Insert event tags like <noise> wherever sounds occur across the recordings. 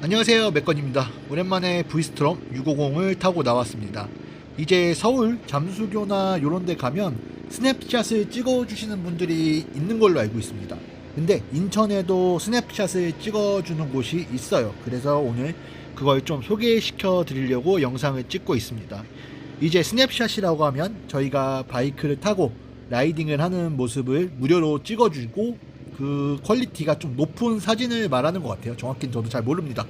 안녕하세요 맥건입니다. 오랜만에 브이스트롬 650을 타고 나왔습니다. 이제 서울 잠수교나 요런 데 가면 스냅샷을 찍어 주시는 분들이 있는 걸로 알고 있습니다. 근데 인천에도 스냅샷을 찍어 주는 곳이 있어요. 그래서 오늘 그걸 좀 소개시켜 드리려고 영상을 찍고 있습니다. 이제 스냅샷이라고 하면 저희가 바이크를 타고 라이딩을 하는 모습을 무료로 찍어주고 그 퀄리티가 좀 높은 사진을 말하는 것 같아요. 정확히는 저도 잘 모릅니다.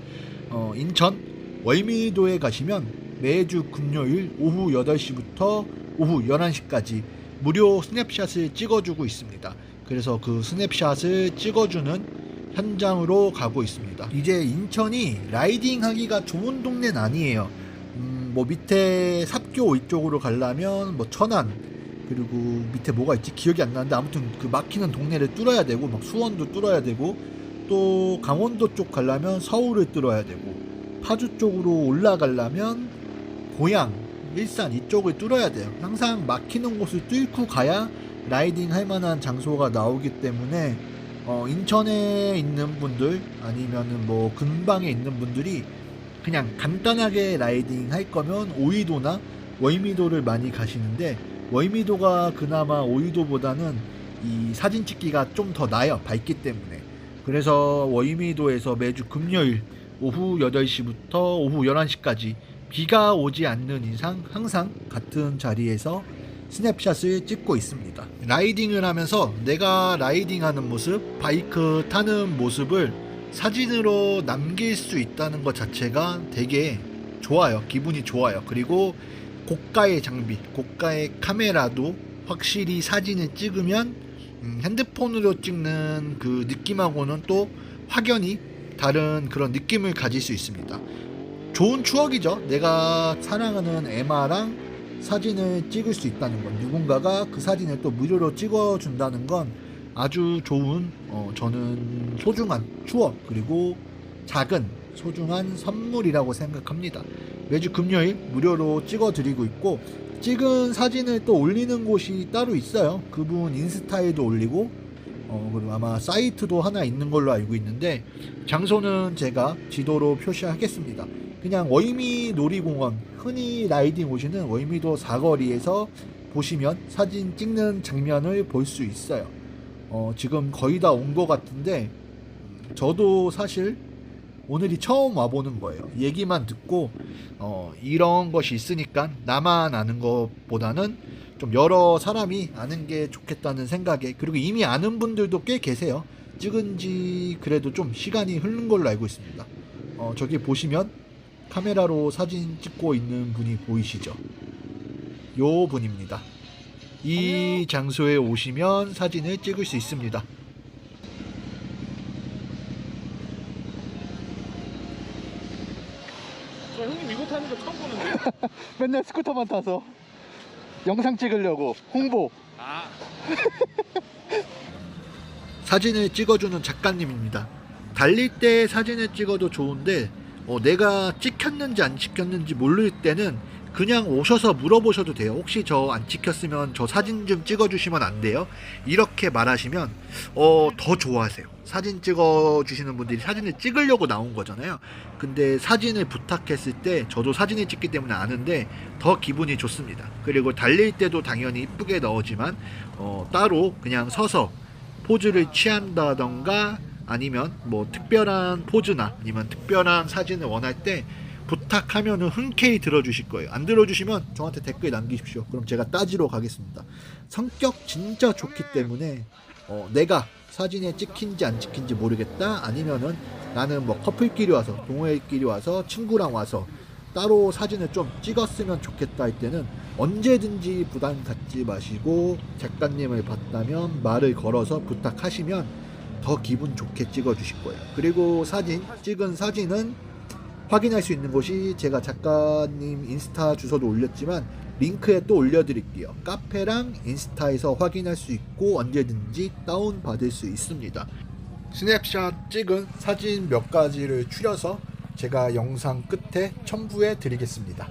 어, 인천 월미도에 가시면 매주 금요일 오후 8시부터 오후 11시까지 무료 스냅샷을 찍어주고 있습니다. 그래서 그 스냅샷을 찍어주는 현장으로 가고 있습니다. 이제 인천이 라이딩 하기가 좋은 동네는 아니에요. 음, 뭐 밑에 삽교 이쪽으로 가려면 뭐 천안 그리고 밑에 뭐가 있지? 기억이 안 나는데 아무튼 그 막히는 동네를 뚫어야 되고 막 수원도 뚫어야 되고 또 강원도 쪽 가려면 서울을 뚫어야 되고 파주 쪽으로 올라가려면 고양 일산 이쪽을 뚫어야 돼요. 항상 막히는 곳을 뚫고 가야 라이딩 할 만한 장소가 나오기 때문에 어, 인천에 있는 분들 아니면은 뭐 근방에 있는 분들이 그냥 간단하게 라이딩 할 거면 오이도나 월미도를 많이 가시는데 월미도가 그나마 오이도보다는 이 사진 찍기가 좀 더 나아요 밝기 때문에. 그래서 월미도에서 매주 금요일 오후 8시부터 오후 11시까지 비가 오지 않는 이상 항상 같은 자리에서 스냅샷을 찍고 있습니다. 라이딩을 하면서 내가 라이딩하는 모습 바이크 타는 모습을 사진으로 남길 수 있다는 것 자체가 되게 좋아요. 기분이 좋아요. 그리고 고가의 장비, 고가의 카메라도 확실히 사진을 찍으면 음, 핸드폰으로 찍는 그 느낌하고는 또 확연히 다른 그런 느낌을 가질 수 있습니다. 좋은 추억이죠. 내가 사랑하는 에마랑 사진을 찍을 수 있다는 건 누군가가 그 사진을 또 무료로 찍어준다는 건 아주 좋은 어, 저는 소중한 추억 그리고 작은 소중한 선물이라고 생각합니다. 매주 금요일 무료로 찍어드리고 있고 찍은 사진을 또 올리는 곳이 따로 있어요. 그분 인스타에도 올리고 어, 그리고 아마 사이트도 하나 있는 걸로 알고 있는데 장소는 제가 지도로 표시하겠습니다. 그냥 월미 놀이공원 흔히 라이딩 오시는 월미도 사거리에서 보시면 사진 찍는 장면을 볼 수 있어요. 어, 지금 거의 다 온 것 같은데 저도 사실 오늘이 처음 와보는 거예요. 얘기만 듣고 어, 이런 것이 있으니까 나만 아는 것보다는 좀 여러 사람이 아는 게 좋겠다는 생각에 그리고 이미 아는 분들도 꽤 계세요. 찍은 지 그래도 좀 시간이 흐른 걸로 알고 있습니다. 어, 저기 보시면 카메라로 사진 찍고 있는 분이 보이시죠? 요 분입니다. 이 장소에 오시면 사진을 찍을 수 있습니다. 저 형님 이거 타는 거 처음 보는데? 맨날 스쿠터만 타서 영상 찍으려고. 홍보. 아. <laughs> 사진을 찍어주는 작가님입니다. 달릴 때 사진을 찍어도 좋은데 어, 내가 찍혔는지 안 찍혔는지 모를 때는 그냥 오셔서 물어보셔도 돼요. 혹시 저 안 찍혔으면 저 사진 좀 찍어주시면 안 돼요? 이렇게 말하시면 어, 더 좋아하세요. 사진 찍어주시는 분들이 사진을 찍으려고 나온 거잖아요. 근데 사진을 부탁했을 때 저도 사진을 찍기 때문에 아는데 더 기분이 좋습니다. 그리고 달릴 때도 당연히 이쁘게 넣었지만 어, 따로 그냥 서서 포즈를 취한다던가 아니면 뭐 특별한 포즈나 아니면 특별한 사진을 원할 때 부탁하면은 흔쾌히 들어주실 거예요. 안 들어주시면 저한테 댓글 남기십시오. 그럼 제가 따지러 가겠습니다. 성격 진짜 좋기 때문에 어, 내가 사진에 찍힌지 안 찍힌지 모르겠다 아니면은 나는 뭐 커플끼리 와서 동호회끼리 와서 친구랑 와서 따로 사진을 좀 찍었으면 좋겠다 할 때는 언제든지 부담 갖지 마시고 작가님을 봤다면 말을 걸어서 부탁하시면 더 기분 좋게 찍어 주실 거예요. 그리고 사진 찍은 사진은 확인할 수 있는 곳이 제가 작가님 인스타 주소도 올렸지만 링크에 또 올려드릴게요. 카페랑 인스타에서 확인할 수 있고 언제든지 다운 받을 수 있습니다. 스냅샷 찍은 사진 몇 가지를 추려서 제가 영상 끝에 첨부해 드리겠습니다.